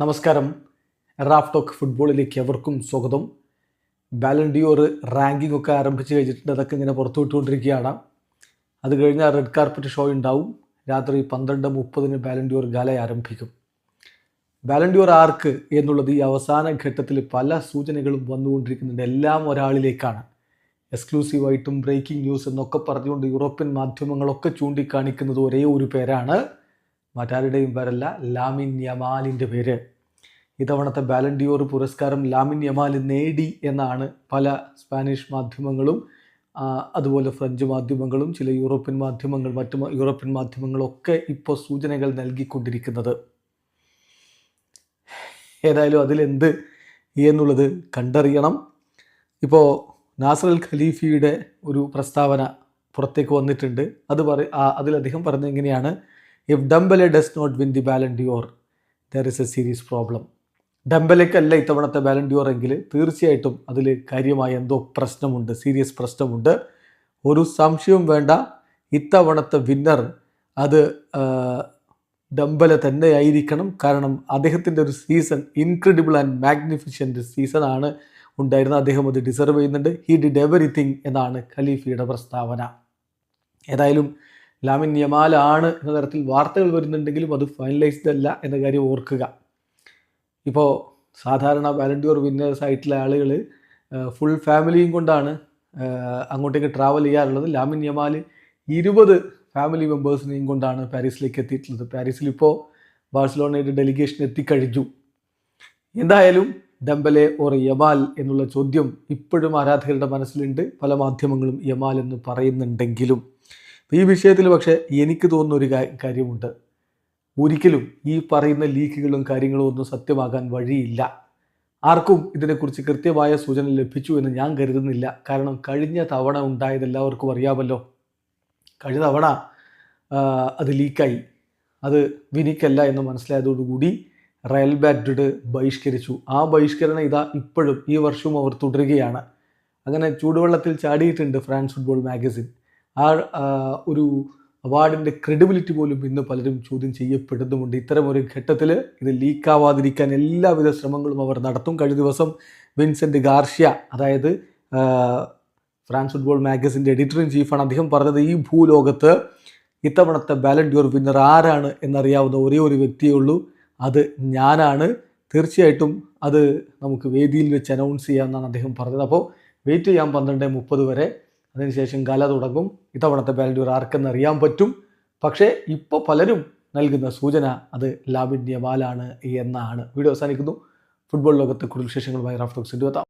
നമസ്കാരം. Raf talk ഫുട്ബോളിലേക്ക് എവർക്കും സ്വാഗതം. ബാലൻഡിയോർ റാങ്കിംഗ് ഒക്കെ ആരംഭിച്ച് കഴിഞ്ഞിട്ടുണ്ട്. അതൊക്കെ ഇങ്ങനെ പുറത്തു വിട്ടുകൊണ്ടിരിക്കുകയാണ്. അത് കഴിഞ്ഞാൽ റെഡ് കാർപ്പറ്റ് ഷോ ഉണ്ടാവും. രാത്രി പന്ത്രണ്ട് മുപ്പതിന് ബാലൻഡിയോർ ഗാല ആരംഭിക്കും. ബാലൻഡിയോർ ആർക്ക് എന്നുള്ളത് ഈ അവസാന ഘട്ടത്തിൽ പല സൂചനകളും വന്നുകൊണ്ടിരിക്കുന്നുണ്ട്. എല്ലാം ഒരാളിലേക്കാണ്. എക്സ്ക്ലൂസീവായിട്ടും ബ്രേക്കിംഗ് ന്യൂസ് എന്നൊക്കെ പറഞ്ഞുകൊണ്ട് യൂറോപ്യൻ മാധ്യമങ്ങളൊക്കെ ചൂണ്ടിക്കാണിക്കുന്നത് ഒരേ ഒരു പേരാണ് മറ്റാരുടെയും പേരല്ല ലാമിൻ യമാലിന്റെ പേര്. ഇത്തവണത്തെ ബാലൻഡിയോർ പുരസ്കാരം ലാമിൻ യമാൽ നേടി എന്നാണ് പല സ്പാനിഷ് മാധ്യമങ്ങളും അതുപോലെ ഫ്രഞ്ച് മാധ്യമങ്ങളും ചില യൂറോപ്യൻ മാധ്യമങ്ങൾ മറ്റു യൂറോപ്യൻ മാധ്യമങ്ങളൊക്കെ ഇപ്പോൾ സൂചനകൾ നൽകിക്കൊണ്ടിരിക്കുന്നത്. ഏതായാലും അതിലെന്ത് എന്നുള്ളത് കണ്ടറിയണം. ഇപ്പോൾ നാസർ അൽ ഖലീഫിയുടെ ഒരു പ്രസ്താവന പുറത്തേക്ക് വന്നിട്ടുണ്ട്. അത് പറ അതിലധികം പറഞ്ഞെങ്ങനെയാണ് if Dembele does not win the Ballon d'Or there is a series problem ഡംബലയ്ക്കല്ല ഇത്തവണത്തെ ബാലൻഡിയോർ എങ്കിൽ തീർച്ചയായിട്ടും അതിൽ കാര്യമായ എന്തോ പ്രശ്നമുണ്ട് സീരിയസ് പ്രശ്നമുണ്ട്. ഒരു സംശയവും വേണ്ട. ഇത്തവണത്തെ വിന്നർ അത് ഡംബല തന്നെയായിരിക്കണം. കാരണം അദ്ദേഹത്തിന്റെ ഒരു സീസൺ ഇൻക്രെഡിബിൾ ആൻഡ് മാഗ്നിഫിഷ്യന്റ് സീസണാണ് ഉണ്ടായിരുന്നത്. അദ്ദേഹം അത് ഡിസർവ് ചെയ്യുന്നുണ്ട്. ഹി ഡിഡ് എവറിത്തിങ് എന്നാണ് ഖലീഫിയുടെ പ്രസ്താവന. ഏതായാലും ലാമിൻ യമാലാണ് എന്ന തരത്തിൽ വാർത്തകൾ വരുന്നുണ്ടെങ്കിലും അത് ഫൈനലൈസ്ഡ് അല്ല എന്ന കാര്യം ഓർക്കുക. ഇപ്പോൾ സാധാരണ വാലണ്ടിയർ വിന്നേഴ്സ് ആയിട്ടുള്ള ആളുകൾ ഫുൾ ഫാമിലിയും കൊണ്ടാണ് അങ്ങോട്ടേക്ക് ട്രാവൽ ചെയ്യാറുള്ളത്. ലാമിൻ യമാൽ ഇരുപത് ഫാമിലി മെമ്പേഴ്സിനെയും കൊണ്ടാണ് പാരീസിലേക്ക് എത്തിയിട്ടുള്ളത്. പാരീസിൽ ഇപ്പോൾ ബാഴ്സലോണയുടെ ഡെലിഗേഷൻ എത്തിക്കഴിഞ്ഞു. എന്തായാലും ഡംബലെ ഓർ യമാൽ എന്നുള്ള ചോദ്യം ഇപ്പോഴും ആരാധകരുടെ മനസ്സിലുണ്ട്. പല മാധ്യമങ്ങളും യമാൽ എന്ന് പറയുന്നുണ്ടെങ്കിലും. ഈ വിഷയത്തിൽ പക്ഷേ എനിക്ക് തോന്നുന്ന ഒരു കാര്യമുണ്ട്. ഒരിക്കലും ഈ പറയുന്ന ലീക്കുകളും കാര്യങ്ങളും ഒന്നും സത്യമാകാൻ വഴിയില്ല. ആർക്കും ഇതിനെക്കുറിച്ച് കൃത്യമായ സൂചന ലഭിച്ചു എന്ന് ഞാൻ കരുതുന്നില്ല. കാരണം കഴിഞ്ഞ തവണ ഉണ്ടായത് എല്ലാവർക്കും അറിയാമല്ലോ. കഴിഞ്ഞ തവണ അത് ലീക്കായി. അത് വിനിക്കല്ല എന്ന് മനസ്സിലായതോടുകൂടി റയൽ ബാഡ്രിഡ് ബഹിഷ്കരിച്ചു. ആ ബഹിഷ്കരണം ഇതാ ഇപ്പോഴും ഈ വർഷവും അവർ തുടരുകയാണ്. അങ്ങനെ ചൂടുവെള്ളത്തിൽ ചാടിയിട്ടുണ്ട് ഫ്രാൻസ് ഫുട്ബോൾ മാഗസിൻ. ആ ഒരു അവാർഡിന്റെ ക്രെഡിബിലിറ്റി പോലും ഇന്ന് പലരും ചോദ്യം ചെയ്യപ്പെടുന്നുമുണ്ട്. ഇത്തരം ഒരു ഘട്ടത്തിൽ ഇത് ലീക്കാവാതിരിക്കാൻ എല്ലാവിധ ശ്രമങ്ങളും അവർ നടത്തും. കഴിഞ്ഞ ദിവസം വിൻസെന്റ് ഗാർഷ്യ അതായത് ഫ്രാൻസ് ഫുട്ബോൾ മാഗസിന്റെ എഡിറ്റർ ഇൻ ചീഫാണ് അദ്ദേഹം പറഞ്ഞത് ഈ ഭൂലോകത്ത് ഇത്തവണത്തെ ബാലൻഡ്യൂർ വിന്നർ ആരാണ് എന്നറിയാവുന്ന ഒരേ ഒരു വ്യക്തിയേ ഉള്ളൂ. അത് ഞാനാണ്. തീർച്ചയായിട്ടും അത് നമുക്ക് വേദിയിൽ വെച്ച് അനൗൺസ് ചെയ്യാമെന്നാണ് അദ്ദേഹം പറഞ്ഞത്. അപ്പോൾ വെയിറ്റ് ചെയ്യാം പന്ത്രണ്ട് മുപ്പത് വരെ. അതിനുശേഷം കല തുടങ്ങും. ഇത്തവണത്തെ ബാലൻഡിയോർ ആർക്കെന്ന് അറിയാൻ പറ്റും. പക്ഷേ ഇപ്പോൾ പലരും നൽകുന്ന സൂചന അത് ലാബിൻ ബാലാണ് എന്നാണ്. വീഡിയോ അവസാനിക്കുന്നു. ഫുട്ബോൾ ലോകത്തെ കൂടുതൽ വിശേഷങ്ങളുമായി റാഫ്റ്റോക്സ് എത്താം